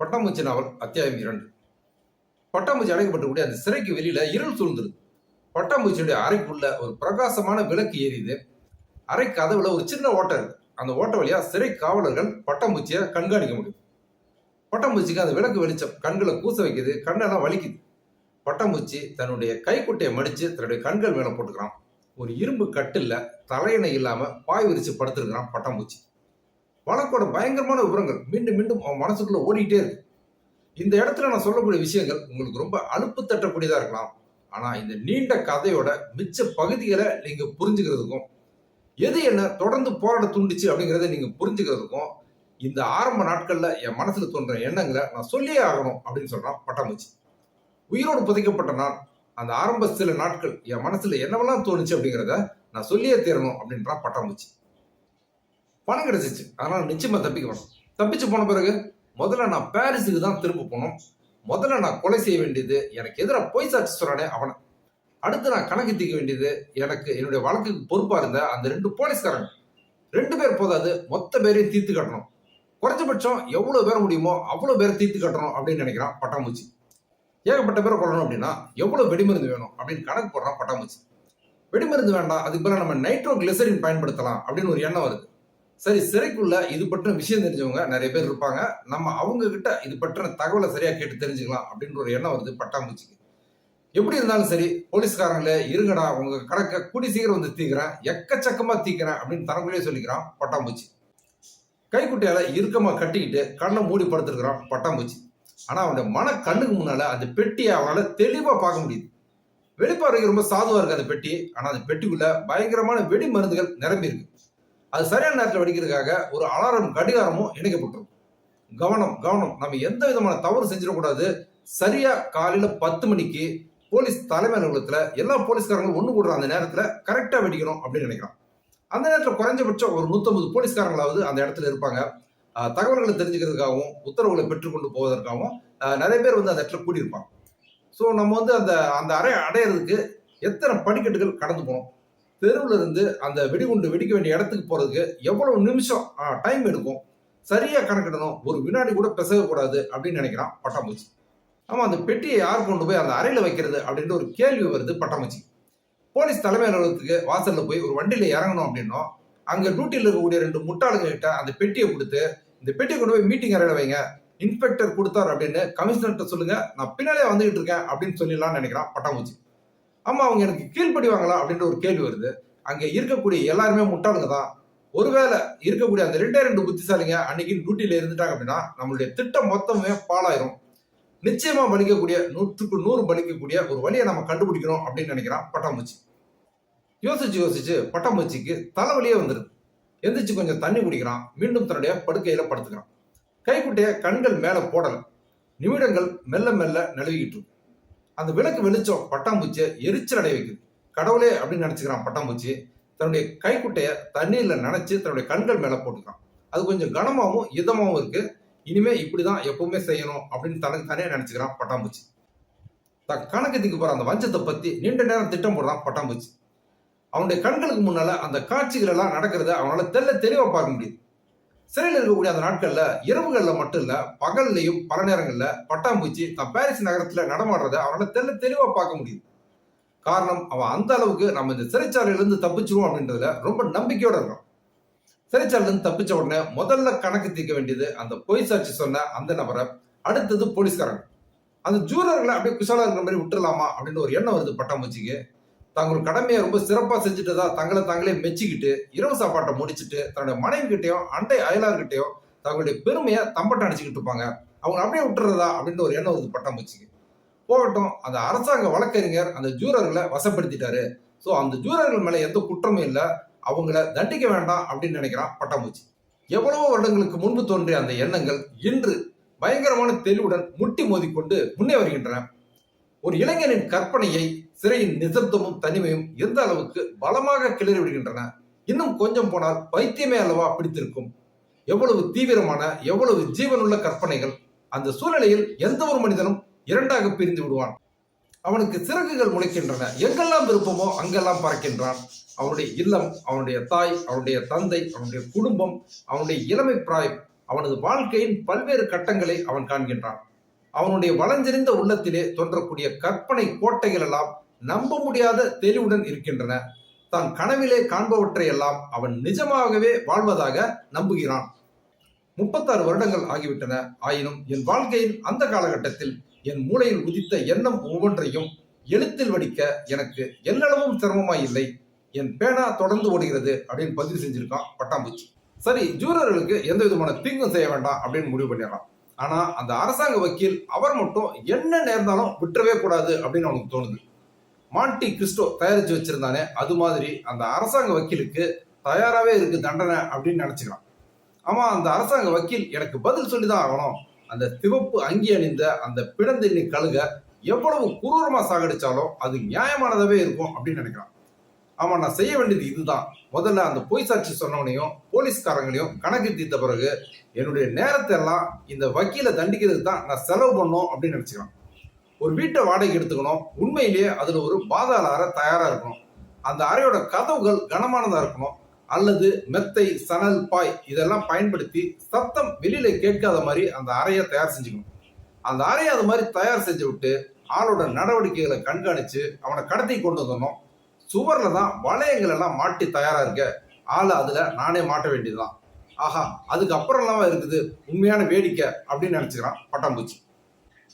பட்டாம்பூச்சி நாவல் அத்தியாயம் இரண்டு. பட்டாம்பூச்சி அடைக்கப்பட்டக்கூடிய அந்த சிறைக்கு வெளியில இருள் சூழ்ந்துருது பட்டாம்பூச்சியுடைய அறைக்குள்ள ஒரு பிரகாசமான விளக்கு ஏறிது அறை கதவுல ஒரு சின்ன ஓட்டை இருக்கு. அந்த ஓட்டை வழியா சிறை காவலர்கள் பட்டாம்பூச்சியை கண்காணிக்க முடியும். பட்டாம்பூச்சிக்கு அந்த விளக்கு வெளிச்சம் கண்களை கூச வைக்குது கண்ணெல்லாம் வலிக்குது. பட்டாம்பூச்சி தன்னுடைய கைக்குட்டையை மடிச்சு தன்னுடைய கண்கள் மேல போட்டுக்கிறான். ஒரு இரும்பு கட்டில் தலையணை இல்லாம பாய் விரிச்சு படுத்திருக்கிறான் பட்டாம்பூச்சி. வழக்கோட பயங்கரமான விவரங்கள் மீண்டும் மீண்டும் அவன் மனசுக்குள்ள ஓடிட்டே இருக்கு. இந்த இடத்துல நான் சொல்லக்கூடிய விஷயங்கள் உங்களுக்கு ரொம்ப அலுப்பு தட்டக்கூடியதா இருக்கலாம். ஆனா இந்த நீண்ட கதையோட மிச்ச பகுதிகளை நீங்க புரிஞ்சுக்கிறதுக்கும் எது என்ன தொடர்ந்து போராட தூண்டுச்சு அப்படிங்கறத நீங்க புரிஞ்சுக்கிறதுக்கும் இந்த ஆரம்ப நாட்கள்ல என் மனசுல தோன்ற எண்ணங்களை நான் சொல்லியே ஆகணும் அப்படின்னு சொல்றான் பட்டாம்பூச்சி. உயிரோடு புதைக்கப்பட்ட நான் அந்த ஆரம்ப சில நாட்கள் என் மனசுல என்னவெல்லாம் தோணுச்சு அப்படிங்கிறத நான் சொல்லியே தீரணும் அப்படின்றான் பட்டாம்பூச்சி. பணம் கிடைச்சிச்சு. அதனால் நிச்சயமாக தப்பிக்கணும். தப்பிச்சு போன பிறகு முதல்ல நான் பாரிஸுக்கு தான் திரும்ப போனோம் முதல்ல நான் கொலை செய்ய வேண்டியது எனக்கு எதிராக பொய் சாட்சி சொல்கிறானே அவனை. அடுத்து நான் கணக்கு தீர்க்க வேண்டியது எனக்கு என்னுடைய வழக்குக்கு பொறுப்பாக இருந்த அந்த ரெண்டு போலீஸ்காரங்க. ரெண்டு பேர் போதாது மொத்த பேரையும் தீர்த்து கட்டணும். குறைஞ்சபட்சம் எவ்வளோ பேர் முடியுமோ அவ்வளோ பேரை தீர்த்து கட்டணும் அப்படின்னு நினைக்கிறான் பட்டாம்பூச்சி. ஏகப்பட்ட பேரை கொள்ளணும் அப்படின்னா எவ்வளோ வெடிமருந்து வேணும் அப்படின்னு கணக்கு போடுறான் பட்டாம்பூச்சி. வெடிமருந்து வேண்டாம் அதுக்கு பதிலா நம்ம நைட்ரோ கிளிசரின் பயன்படுத்தலாம் அப்படின்னு ஒரு எண்ணம் வருது. சரி சிறைக்குள்ள இது பற்றின விஷயம் தெரிஞ்சவங்க நிறைய பேர் இருப்பாங்க. நம்ம அவங்க கிட்ட இது பற்றின தகவலை சரியா கேட்டு தெரிஞ்சுக்கலாம் அப்படின்ற ஒரு எண்ணம் வருது பட்டாம்பூச்சிக்கு. எப்படி இருந்தாலும் சரி போலீஸ்காரங்களே இருங்கடா உங்க கணக்க கூடி சீக்கிரம் வந்து தீக்கிறேன் எக்கச்சக்கமா தீக்கிறேன் அப்படின்னு தனக்குள்ளேயே சொல்லிக்கிறான் பட்டாம்பூச்சி. கைக்குட்டையால இறுக்கமா கட்டிக்கிட்டு கண்ணை மூடி படுத்துருக்கிறான் பட்டாம்பூச்சி. ஆனா அவனுடைய மன கண்ணுக்கு முன்னால அந்த பெட்டியை அவனால தெளிவா பார்க்க முடியுது. வெளிப்பார்வைக்கு ரொம்ப சாதுவா இருக்கு அந்த பெட்டி. ஆனா அந்த பெட்டிக்குள்ள பயங்கரமான வெடி மருந்துகள் நிரம்பி இருக்கு அது சரியான நேரத்தில் வெடிக்கிறதுக்காக ஒரு அலாரம் கடிகாரமும் இணைக்கப்பட்டிருக்கும். கவனம் கவனம். நம்ம எந்த விதமான தவறு செஞ்சிடக்கூடாது. சரியா காலையில பத்து மணிக்கு போலீஸ் தலைமை அலுவலகத்தில் எல்லா போலீஸ்காரங்களும் ஒன்று கூடுற அந்த நேரத்தில் கரெக்டாக வெடிக்கணும் அப்படின்னு நினைக்கிறான் அந்த நேரத்தில் குறைஞ்சபட்சம் ஒரு நூற்றம்பது போலீஸ்காரங்களாவது அந்த இடத்துல இருப்பாங்க. தகவல்களை தெரிஞ்சுக்கிறதுக்காகவும் உத்தரவுகளை பெற்றுக்கொண்டு போவதற்காகவும் நிறைய பேர் வந்து அந்த இடத்துல கூடியிருப்பாங்க. ஸோ நம்ம வந்து அந்த அந்த அறை அடையிறதுக்கு எத்தனை படிக்கட்டுகள் கடந்து போகணும்? தெருவில் இருந்து அந்த வெடிகுண்டு வெடிக்க வேண்டிய இடத்துக்கு போகிறதுக்கு எவ்வளோ நிமிஷம் டைம் எடுக்கும்? சரியாக கணக்கிடணும். ஒரு வினாடி கூட பிசகக்கூடாது அப்படின்னு நினைக்கிறான் பட்டாம்பூச்சி. ஆமாம் அந்த பெட்டியை யார் கொண்டு போய் அந்த அறையில் வைக்கிறது அப்படின்ற ஒரு கேள்வி வருது பட்டாம்பூச்சி. போலீஸ் தலைமை அலுவலகத்துக்கு வாசலில் போய் ஒரு வண்டியில் இறங்கணும் அப்படின்னா அங்கே டியூட்டியில் இருக்கக்கூடிய ரெண்டு முட்டாளுங்க கிட்ட அந்த பெட்டியை கொடுத்து இந்த பெட்டியை கொண்டு போய் மீட்டிங் அறையில் வைங்க. இன்ஸ்பெக்டர் கொடுத்தார் அப்படின்னு கமிஷனர்கிட்ட சொல்லுங்க. நான் பின்னாலே வந்துகிட்டு இருக்கேன் அப்படின்னு சொல்லிடலாம்னு நினைக்கிறான் பட்டாம்பூச்சி. ஆமாம் அவங்க எனக்கு கீழ்ப்படிவாங்களா அப்படின்ற ஒரு கேள்வி வருது. அங்கே இருக்கக்கூடிய எல்லாருமே முட்டாளுங்க தான். ஒருவேளை இருக்கக்கூடிய அந்த ரெண்டே ரெண்டு புத்திசாலிங்க அன்னைக்கு டியூட்டியில் இருந்துட்டாங்க அப்படின்னா நம்மளுடைய திட்டம் மொத்தமே பாலாயிரும் நிச்சயமாக பலிக்கக்கூடிய நூற்றுக்கு நூறு பலிக்கக்கூடிய ஒரு வழியை நம்ம கண்டுபிடிக்கணும் அப்படின்னு நினைக்கிறான் பட்டாம்பூச்சி. யோசிச்சு யோசிச்சு பட்டாம்பூச்சிக்கு தலைவலியே வந்துடுது எந்திரிச்சு கொஞ்சம் தண்ணி குடிக்கிறான். மீண்டும் தன்னுடைய படுக்கையில் படுத்துக்கிறான். கைக்குட்டைய கண்கள் மேலே போடல. நிமிடங்கள் மெல்ல மெல்ல நழுவிக்கிட்டு இருக்கும் அந்த விளக்கு வெளிச்சம் பட்டாம்பூச்சியை எரிச்சல் அடைய வைக்குது. கடவுளே அப்படின்னு நினைச்சுக்கிறான் பட்டாம்பூச்சி. தன்னுடைய கைக்குட்டைய தண்ணீர்ல நனைச்சு தன்னுடைய கண்கள் மேல போட்டுக்கிறான். அது கொஞ்சம் கனமாவும் இதமாவும் இருக்கு. இனிமே இப்படிதான் எப்பவுமே செய்யணும் அப்படின்னு தனக்கு தனியா நினைச்சுக்கிறான் பட்டாம்பூச்சி. தன் கணக்கு திக்கு போற அந்த வஞ்சத்தை பத்தி நீண்ட நேரம் திட்டம் போடுறான் பட்டாம்பூச்சி. அவனுடைய கண்களுக்கு முன்னால அந்த காட்சிகள் எல்லாம் நடக்கிறத அவனால தெல்ல தெளிவா பார்க்க முடியுது. சிறையில் இருக்கக்கூடிய அந்த நாட்கள்ல இரவுகள்ல மட்டும் இல்ல பகல்லையும் பல நேரங்கள்ல பட்டாம்பூச்சி தான் பாரிஸ் நகரத்துல நடமாடுறத அவனால தெல்ல தெளிவா பார்க்க முடியுது. காரணம் அவன் அந்த அளவுக்கு நம்ம இந்த சிறைச்சாலையில இருந்து தப்பிச்சிருவோம் அப்படின்றதுல ரொம்ப நம்பிக்கையோட இருக்கான். சிறைச்சாலையில இருந்து தப்பிச்ச உடனே முதல்ல கணக்கு தீர்க்க வேண்டியது அந்த பொய் சாட்சி சொன்ன அந்த நபரை அடுத்தது போலீஸ்காரங்க. அந்த ஜூரர்களை அப்படியே குசாலா இருக்கிற மாதிரி விட்டுடலாமா அப்படின்னு ஒரு எண்ணம் வருது பட்டாம்பூச்சிக்கு. தங்கள் கடமையை ரொம்ப சிறப்பாக செஞ்சுட்டதா தங்களை தாங்களே மெச்சிக்கிட்டு இரவு சாப்பாட்டை முடிச்சுட்டு தன்னுடைய மனைவி கிட்டையும் அண்டை அயலார்கிட்டையும் தங்களுடைய பெருமையை தம்பட்டம் அடிச்சுக்கிட்டு இருப்பாங்க. அவங்க அப்படியே விட்டுறதா அப்படின்ற ஒரு எண்ணம் வருது பட்டாம்பூச்சிக்கு போகட்டும் அந்த அரசாங்க வழக்கறிஞர் அந்த ஜூரர்களை வசப்படுத்திட்டாரு. ஸோ அந்த ஜூரர்கள் மேலே எந்த குற்றமும் இல்லை. அவங்கள தண்டிக்க வேண்டாம் அப்படின்னு நினைக்கிறான் பட்டாம்பூச்சி எவ்வளவோ வருடங்களுக்கு முன்பு தோன்றிய அந்த எண்ணங்கள் இன்று பயங்கரமான தெளிவுடன் முட்டி மோதிக்கொண்டு முன்னே வருகின்றன. ஒரு இளைஞனின் கற்பனையை சிறையின் நிசப்தமும் தனிமையும் எந்த அளவுக்கு பலமாக கிளறி விடுகின்றன? இன்னும் கொஞ்சம் போனால் பைத்தியமே அல்லவா பிடித்திருக்கும்? எவ்வளவு தீவிரமான எவ்வளவு ஜீவனுள்ள கற்பனைகள்? அந்த சூழ்நிலையில் எந்த ஒரு மனிதனும் இரண்டாக பிரிந்து விடுவான். அவனுக்கு சிறகுகள் முளைக்கின்றன. எங்கெல்லாம் விருப்பமோ அங்கெல்லாம் பறக்கின்றான். அவனுடைய இல்லம் அவனுடைய தாய் அவனுடைய தந்தை அவனுடைய குடும்பம் அவனுடைய இளமை பிராயம் அவனது வாழ்க்கையின் பல்வேறு கட்டங்களை அவன் காண்கின்றான். அவனுடைய வளஞ்செறிந்த உள்ளத்திலே தோன்றக்கூடிய கற்பனை கோட்டைகள் எல்லாம் நம்ப முடியாத தெளிவுடன் இருக்கின்றன. தன் கனவிலே காண்பவற்றை எல்லாம் அவன் நிஜமாகவே வாழ்வதாக நம்புகிறான். முப்பத்தாறு வருடங்கள் ஆகிவிட்டன. ஆயினும் என் வாழ்க்கையின் அந்த காலகட்டத்தில் என் மூளையில் உதித்த எண்ணம் ஒவ்வொன்றையும் எழுத்தில் வடிக்க எனக்கு எல்லளவும் சிரமமாய் இல்லை என் பேனா தொடர்ந்து ஓடுகிறது அப்படின்னு பதிவு செஞ்சிருக்கான் பட்டாம்பூச்சி. சரி ஜூரர்களுக்கு எந்த விதமான தீங்கும் செய்ய வேண்டாம் அப்படின்னு முடிவு பண்ணிடலாம் ஆனா அந்த அரசாங்க வக்கீல் அவர் மட்டும் என்ன நேர்ந்தாலும் விட்டுறவே கூடாது அப்படின்னு அவனுக்கு தோணுது. மாண்டி கிறிஸ்டோ தயாரிச்சு வச்சிருந்தானே அது மாதிரி அந்த அரசாங்க வக்கீலுக்கு தயாராகவே இருக்கு தண்டனை அப்படின்னு நினைச்சுக்கலாம் ஆமா அந்த அரசாங்க வக்கீல் எனக்கு பதில் சொல்லிதான் ஆகணும். அந்த சிவப்பு அங்கி அணிந்த அந்த பிடந்தெண்ணி கழுக எவ்வளவு குரூரமா சாகடிச்சாலும் அது நியாயமானதாவே இருக்கும் அப்படின்னு நினைக்கிறான். ஆமா நான் செய்ய வேண்டியது இதுதான். முதல்ல அந்த பொய் சாட்சி சொன்னவனையும் போலீஸ்காரங்களையும் கணக்கு தீர்த்த பிறகு என்னுடைய நேரத்தை எல்லாம் இந்த வக்கீலை தண்டிக்கிறதுக்கு தான் நான் செலவு பண்ணணும் அப்படின்னு நினைச்சுக்கலாம் ஒரு வீட்டை வாடகை எடுத்துக்கணும். உண்மையிலேயே அதில் ஒரு பாதாள அறை தயாராக இருக்கணும். அந்த அறையோட கதவுகள் கனமானதாக இருக்கணும். அல்லது மெத்தை சணல் பாய் இதெல்லாம் பயன்படுத்தி சத்தம் வெளியில கேட்காத மாதிரி அந்த அறையை தயார் செஞ்சுக்கணும். அந்த அறையை அது மாதிரி தயார் செஞ்சு விட்டு ஆளோட நடவடிக்கைகளை கண்காணிச்சு அவனை கடத்தி கொண்டு வந்தோம் சுவர்ல தான் வளையங்கள் எல்லாம் மாட்டி தயாரா இருக்க. ஆளை அதுல நானே மாட்ட வேண்டியதுதான். ஆஹா அதுக்கு அப்புறம் இருக்குது? உண்மையான வேடிக்கை அப்படின்னு நினைச்சுக்கிறான் பட்டாம்பூச்சி.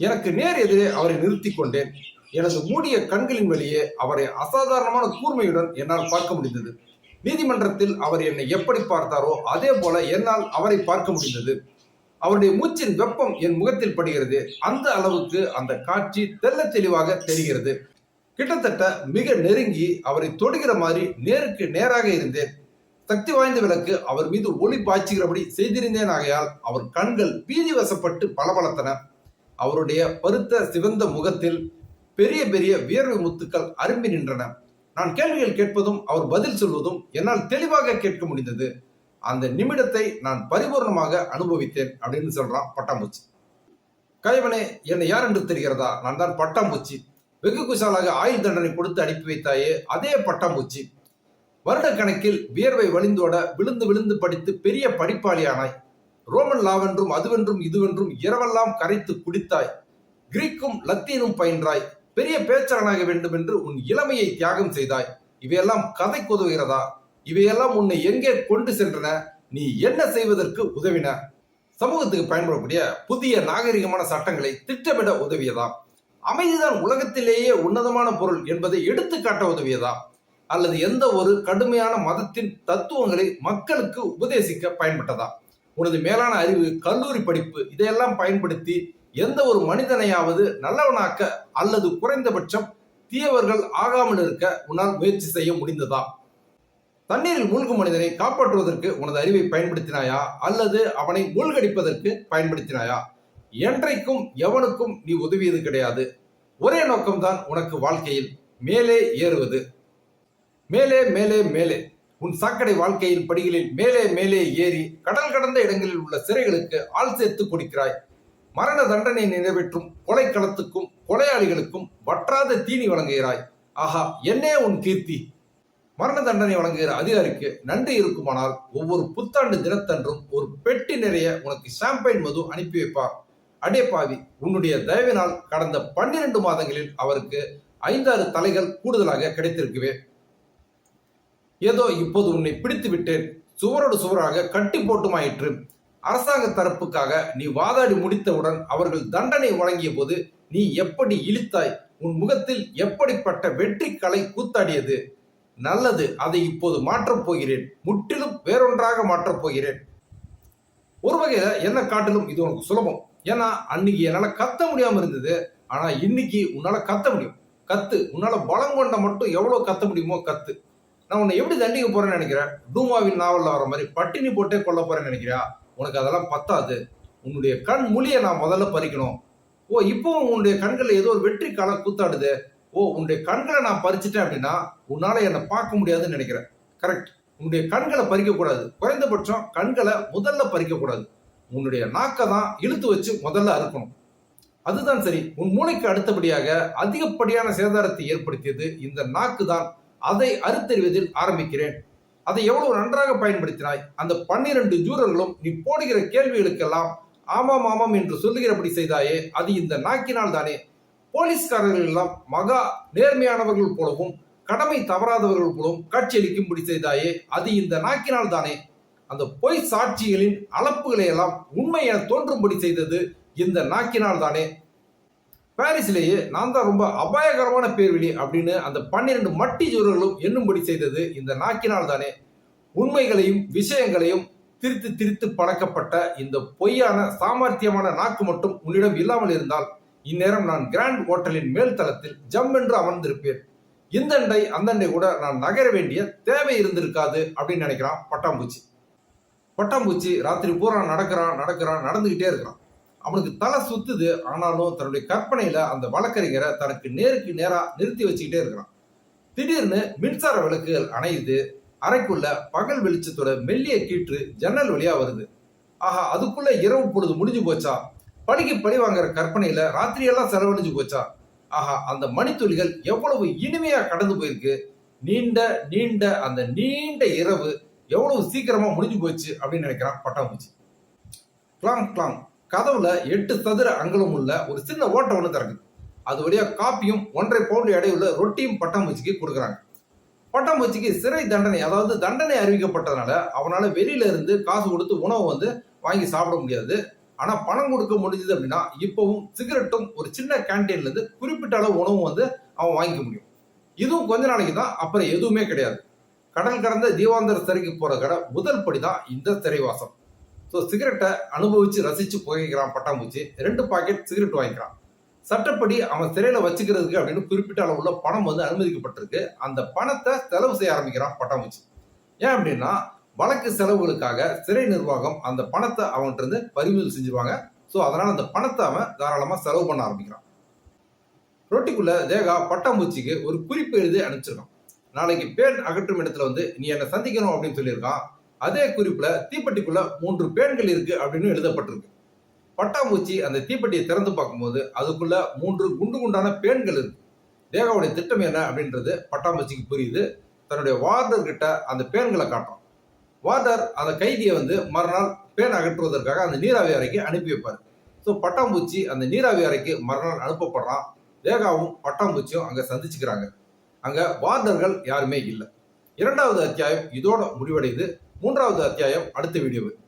எனக்கு நேர் எதிரே அவரை நிறுத்தி கொண்டேன் எனது மூடிய கண்களின் வழியே அவரை அசாதாரணமான கூர்மையுடன் என்னால் பார்க்க முடிந்தது. நீதிமன்றத்தில் அவர் என்னை எப்படி பார்த்தாரோ அதே போல என்னால் அவரை பார்க்க முடிந்தது. அவருடைய மூச்சின் வெப்பம் என் முகத்தில் படுகிறது. அந்த அளவுக்கு அந்த காட்சி தெல்ல தெளிவாக தெரிகிறது. கிட்டத்தட்ட மிக நெருங்கி அவரை தொடுகிற மாதிரி நேருக்கு நேராக இருந்தேன். சக்தி வாய்ந்த விளக்கு அவர் மீது ஒளி பாய்ச்சுகிறபடி செய்திருந்தேன். ஆகையால் அவர் கண்கள் பீதி வசப்பட்டு பளபளத்தன. அவருடைய பருத்த சிவந்த முகத்தில் பெரிய பெரிய வியர்வை முத்துக்கள் அரும்பி நின்றன. நான் கேள்விகள் கேட்பதும் அவர் பதில் சொல்வதும் என்னால் தெளிவாக கேட்க முடிந்தது. அந்த நிமிடத்தை நான் பரிபூர்ணமாக அனுபவித்தேன் அப்படின்னு சொல்றான் பட்டாம்பூச்சி. கைவனே என்னை யார் என்று தெரிகிறதா? நான் தான் பட்டாம்பூச்சி. வெகு குசாலாக ஆயுள் தண்டனை கொடுத்து அனுப்பி வைத்தாயே அதே பட்டாம்பூச்சி. வருட கணக்கில் வியர்வை வழிந்தோட விழுந்து விழுந்து படித்து பெரிய படிப்பாளியானாய். ரோமன் லாவென்றும் அதுவென்றும் இதுவென்றும் இரவெல்லாம் கரைத்து குடித்தாய். கிரீக்கும் லத்தீனும் பயின்றாய். பெரிய பேச்சாளனாக வேண்டும் என்று உன் இளமையை தியாகம் செய்தாய். இவையெல்லாம் கதை உதவுகிறதா இவையெல்லாம் உன்னை எங்கே கொண்டு சென்றன? நீ என்ன செய்வதற்கு உதவின? சமூகத்துக்கு பயன்படக்கூடிய புதிய நாகரிகமான சட்டங்களை திட்டமிட உதவியதா? அமைதிதான் உலகத்திலேயே உன்னதமான பொருள் என்பதை எடுத்துக்காட்ட உதவியதா? அல்லது எந்த ஒரு கடுமையான மதத்தின் தத்துவங்களை மக்களுக்கு உபதேசிக்க பயன்பட்டதா? உனது மேலான அறிவு கல்லூரி படிப்பு இதையெல்லாம் பயன்படுத்தி எந்த ஒரு மனிதனையாவது நல்லவனாக்க அல்லது குறைந்தபட்சம் தீயவர்கள் ஆகாமல் இருக்க உன்னால் முயற்சி செய்ய முடிந்ததா? தண்ணீரில் மூழ்கும் மனிதனை காப்பாற்றுவதற்கு உனது அறிவை பயன்படுத்தினாயா? அல்லது அவனை மூழ்கடிப்பதற்கு பயன்படுத்தினாயா? என்றைக்கும் எவனுக்கும் நீ உதவியது கிடையாது. ஒரே நோக்கம்தான் உனக்கு வாழ்க்கையில் மேலே ஏறுவது. மேலே மேலே மேலே. உன் சாக்கடை வாழ்க்கையின் படிகளில் மேலே மேலே ஏறி கடல் கடந்த இடங்களில் உள்ள சிறைகளுக்கு ஆள் சேர்த்து கொடுக்கிறாய். மரண தண்டனை நிறைவேற்றும் கொலைக்களத்துக்கும் கொலையாளிகளுக்கும் வற்றாத தீனி வழங்குகிறாய். ஆஹா என்னே உன் கீர்த்தி. மரண தண்டனை வழங்குகிற அதிகாரிக்கு நன்றி இருக்குமானால் ஒவ்வொரு புத்தாண்டு தினத்தன்றும் ஒரு பெட்டி நிறைய உனக்கு ஷாம்பைன் மது அனுப்பி வைப்பார். அடே பாவி உன்னுடைய தயவினால் கடந்த பன்னிரண்டு மாதங்களில் அவருக்கு ஐந்தாறு தலைகள் கூடுதலாக கிடைத்திருக்குவே. ஏதோ இப்போது உன்னை பிடித்து விட்டேன். சுவரோடு சுவராக கட்டி போட்டுமாயிற்று. அரசாங்க தரப்புக்காக நீ வாதாடி முடித்தவுடன் அவர்கள் தண்டனை வழங்கிய போது நீ எப்படி இழித்தாய்? உன் முகத்தில் எப்படிப்பட்ட வெற்றி கலை கூத்தாடியது? நல்லது அதை இப்போது மாற்றப் போகிறேன். முற்றிலும் வேறொன்றாக மாற்றப் போகிறேன். ஒரு வகையில என்ன காட்டிலும் இது உனக்கு சுலபம். ஏன்னா அன்னைக்கு என்னால கத்த முடியாம இருந்தது. ஆனா இன்னைக்கு உன்னால கத்த முடியும். கத்து உன்னால பலம் கொண்ட மட்டும் எவ்வளவு கத்த முடியுமோ கத்து. நான் உன்னை எப்படி தண்டிக்க போறேன்னு நினைக்கிறேன்? டூமாவின் நாவலில் வர மாதிரி பட்டினி போட்டே கொல்ல போறேன்னு நினைக்கிறியா? உனக்கு அதெல்லாம் பத்தாது. உன்னுடைய கண் மொழியை நான் முதல்ல பறிக்கணும். ஓ இப்போ உன்னுடைய கண்களில் ஏதோ ஒரு வெற்றி கலை கூத்தாடுது. ஓ உன்னுடைய கண்களை நான் பறிச்சிட்டேன் அப்படின்னா உன்னால என்னை பார்க்க முடியாதுன்னு நினைக்கிறேன். கரெக்ட் உன்னுடைய கண்களை பறிக்க கூடாது குறைந்தபட்சம் கண்களை முதல்ல பறிக்க கூடாது உன்னுடைய நாக்கை தான் இழுத்து வச்சு முதல்ல அறுக்கணும். அதுதான் சரி. உன் மூளைக்கு அடுத்தபடியாக அதிகப்படியான சேதாரத்தை ஏற்படுத்தியது இந்த நாக்கு தான் அதை அறுத்தறிவதில் ஆரம்பிக்கிறேன். அதை எவ்வளவு நன்றாக பயன்படுத்தினாய்? அந்த பன்னிரண்டு ஜூரர்களும் நீ போடுகிற கேள்விகளுக்கெல்லாம் ஆமாம் ஆமாம் என்று சொல்லுகிறபடி செய்தாயே அது இந்த நாக்கினால் தானே போலீஸ்காரர்கள் எல்லாம் மகா நேர்மையானவர்கள் போலவும் கடமை தவறாதவர்கள் போலவும் காட்சியளிக்கும்படி செய்தாயே அது இந்த நாக்கினால் தானே அந்த பொய் சாட்சிகளின் அளப்புகளை எல்லாம் உண்மை என தோன்றும்படி செய்தது இந்த நாக்கினால் தானே பாரிஸ்லேயே நான் தான் ரொம்ப அபாயகரமான பேர்வெளி அப்படின்னு அந்த பன்னிரண்டு மட்டி ஜோர்களும் எண்ணும்படி செய்தது இந்த நாக்கினால் தானே. உண்மைகளையும் விஷயங்களையும் திரித்து திரித்து பழக்கப்பட்ட இந்த பொய்யான சாமர்த்தியமான நாக்கு மட்டும் உன்னிடம் இல்லாமல் இருந்தால் இந்நேரம் நான் கிராண்ட் ஹோட்டலின் மேல் தளத்தில் ஜம் என்று அமர்ந்திருப்பேன். இந்தண்டை அந்தண்டை கூட நான் நகர வேண்டிய தேவை இருந்திருக்காது அப்படின்னு நினைக்கிறான் பட்டாம்பூச்சி. பட்டாம்பூச்சி ராத்திரி பூரா நடக்கிறான் நடக்கிறான் நடந்துகிட்டே இருக்கிறான். அவனுக்கு தலை சுத்துது ஆனாலும் தன்னுடைய கற்பனையில அந்த வழக்கறிஞரை தனக்கு நேருக்கு நேரா நிறுத்தி வச்சுக்கிட்டே இருக்கிறான். திடீர்னு மின்சார விளக்குகள் அணையுது அறைக்குள்ள பகல் வெளிச்சத்தோட மெல்லிய கீற்று ஜன்னல் வழியா வருது. ஆஹா அதுக்குள்ள இரவு பொழுது முடிஞ்சு போச்சா? பழிக்கு பழி வாங்குற கற்பனையில ராத்திரியெல்லாம் செலவழிஞ்சு போச்சா? ஆஹா அந்த மணித்துளிகள் எவ்வளவு இனிமையா கடந்து போயிருக்கு. நீண்ட நீண்ட அந்த நீண்ட இரவு எவ்வளவு சீக்கிரமா முடிஞ்சு போச்சு அப்படின்னு நினைக்கிறான் பட்டாம்பூச்சி. கிளாங் கிளாங். கதவுல எட்டு சதுர அங்கலம் உள்ள ஒரு சின்ன ஓட்டை ஒன்று திறக்குது. அது வழியா காப்பியும் ஒன்றரை பவுண்டு எடையுள்ள ரொட்டியும் பட்டாம்பூச்சிக்கு கொடுக்குறாங்க. பட்டாம்பூச்சிக்கு சிறை தண்டனை அதாவது தண்டனை அறிவிக்கப்பட்டதுனால அவனால வெளியில இருந்து காசு கொடுத்து உணவு வந்து வாங்கி சாப்பிட முடியாது. ஆனா பணம் கொடுக்க முடிஞ்சது அப்படின்னா இப்பவும் சிகரெட்டும் ஒரு சின்ன கேன்டீன்ல இருந்து குறிப்பிட்ட அளவு உணவும் வந்து அவன் வாங்கிக்க முடியும். இதுவும் கொஞ்ச நாளைக்கு தான் அப்புறம் எதுவுமே கிடையாது. கடல் கடந்த தீவாந்தர சிறைக்கு போற கடை முதல் படி தான் இந்த சிறைவாசம். ஸோ சிகரெட்டை அனுபவிச்சு ரசிச்சு புகைக்கிறான் பட்டாம்பூச்சி. ரெண்டு பாக்கெட் சிகரெட் வாங்கிக்கிறான். சட்டப்படி அவன் சிறையில் வச்சுக்கிறதுக்கு அப்படின்னு குறிப்பிட்ட அளவுள்ள பணம் வந்து அனுமதிக்கப்பட்டிருக்கு. அந்த பணத்தை செலவு செய்ய ஆரம்பிக்கிறான் பட்டாம்பூச்சி. ஏன் அப்படின்னா வழக்கு செலவுகளுக்காக சிறை நிர்வாகம் அந்த பணத்தை அவன்கிட்ட இருந்து பறிமுதல் செஞ்சுருவாங்க. ஸோ அதனால் அந்த பணத்தை அவன் தாராளமாக செலவு பண்ண ஆரம்பிக்கிறான். ரொட்டிக்குள்ள தேகா பட்டாம்பூச்சிக்கு ஒரு குறிப்பு எழுதி அனுப்பிச்சிருக்கான். நாளைக்கு பேர் அகற்றும் இடத்துல வந்து நீ என்னை சந்திக்கணும் அப்படின்னு சொல்லியிருக்கான். அதே குறிப்புல தீப்பெட்டிக்குள்ள மூன்று பேன்கள் இருக்கு அப்படின்னு எழுதப்பட்டிருக்கு. பட்டாம்பூச்சி அந்த தீப்பெட்டியை திறந்து பார்க்கும்போது அதுக்குள்ள மூன்று குண்டு குண்டான பேன்கள் இருக்கு. தேகாவுடைய திட்டம் என்ன அப்படின்றது பட்டாம்பூச்சிக்கு புரியுது. தன்னுடைய வார்டர் கிட்ட அந்த பேன்களை காட்டும் வார்டர் அந்த கைதியை வந்து மறுநாள் பேன் அகற்றுவதற்காக அந்த நீராவி அறைக்கு அனுப்பி வைப்பார். ஸோ பட்டாம்பூச்சி அந்த நீராவி அறைக்கு மறுநாள் அனுப்பப்படுறான். தேகாவும் பட்டாம்பூச்சியும் அங்கே சந்திச்சுக்கிறாங்க. அங்கே வார்டர்கள் யாருமே இல்லை. இரண்டாவது அத்தியாயம் இதோட முடிவடையுது. மூன்றாவது அத்தியாயம் அடுத்த வீடியோவில்